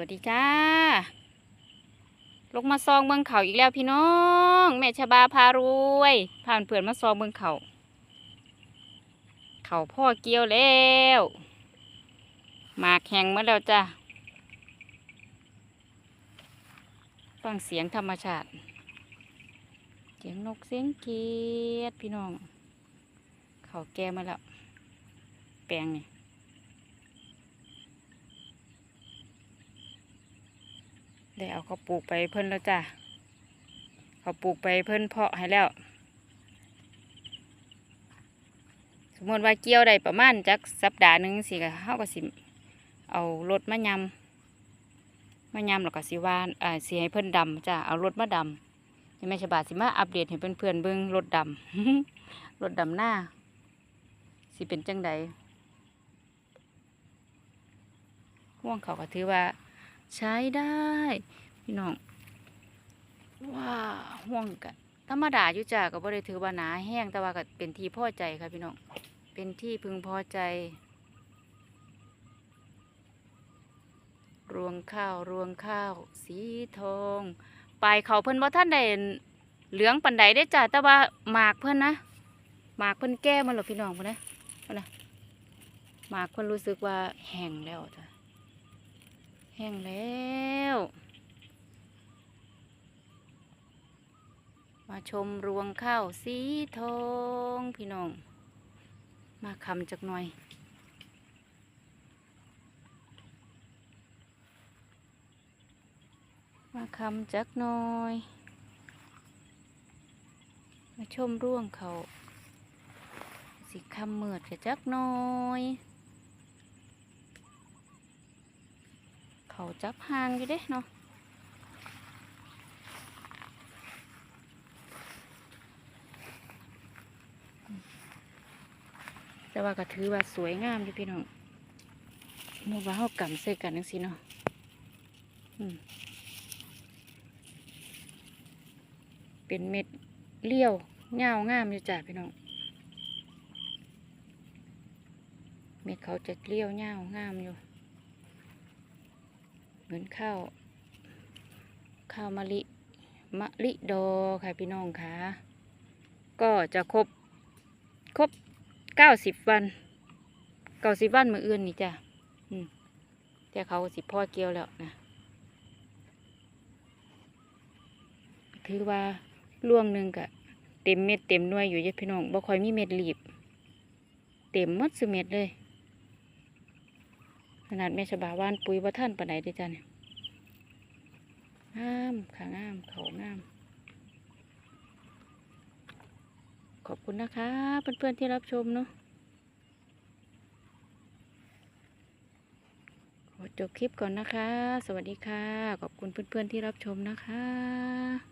วัสดีจ้า ลงมาซองเมืองเขาอีกแล้วพี่น้อง แม่ชบาพารวยพาเพื่อนมาซองเมืองเขา เขาพ่อเกี่ยวแล้วหมากแห้งมาแล้วจ้าฟังเสียงธรรมชาติ เสียงนกเสียงเกียดพี่น้อง เขาแก่มาแล้ว แปลงนี่ ได้เอาเขาปลูกไปเพิ่นแล้วจ้ะเขาปลูกไปเพิ่นเพาะให้แล้ว สมมติว่าเกี่ยวได้ประมาณจักสัปดาห์หนึ่งสิก็เฮาก็สิเอารถมายำมายำแล้วก็สิวานอ่าสิให้เพิ่นดำจ้ะเอารถมาดำยังไม่ฉบาสิมาอัปเดตให้เพื่อนๆเบิ่งรถดำรถดำหน้าสิเป็นจังใดห่วงเขาก็ถือว่า ใช้ได้ พี่น้องว้าห่วงกันธรรมดาอยู่จาก็บ่ได้ถือว่านาแห้งแต่ว่าก็เป็นที่พอใจค่ะพี่น้องเป็นที่พึงพอใจ รวงข้าวรวงข้าว สีทองปลายเขาเพิ่นบ่ท่านได้เหลืองปันใดได้จ้าแต่ว่าหมากเพิ่นนะหมากเพิ่นแก้มาหรอพี่น้องเพิ่นนะเพิ่นนะหมากเพิ่นรู้สึกว่าแห้งแล้วจ้ะ แห้งแล้วมาชมรวงข้าวสีทองพี่น้อง มาคำจักหน่อย มาคำจักหน่อย มาชมร่วงเขา สิคำเมือดกับจักหน่อย เขาจับหางอยู่เด้เนาะแต่ว่าก็ถือว่าสวยงามอยู่พี่น้องมือว่าเขากำใส่กันนังสิเนาะเป็นเม็ดเลี้ยวเงางามอยู่จ้ะพี่น้อง เม็ดเขาจะเลี้ยวเงางามอยู่ เหมือนข้าวข้าวมะลิมะลิดอค่ะพี่น้องค่ะก็จะครบครบเก้าสิบวันเก้าสิบวันมืออื่นนี่จ้ะแต่เขาสิพ่อเกี่ยวแล้วนะถือว่าล่วงหนึ่งกะเต็มเม็ดเต็มหน่วยอยู่จ้ะพี่น้องบ่ค่อยมีเม็ดหลีบ เต็มมดสุเม็ดเลย ขนาดแม่ฉบาว่านปุ๋ยว่าท่านปานไหนด้อจ้ะเนี่ยงามค่ะงามเขางาม ขอบคุณนะคะ เพื่อนๆที่รับชมเนาะขอจบคลิปก่อนนะคะ สวัสดีค่ะ ขอบคุณเพื่อนๆที่รับชมนะคะ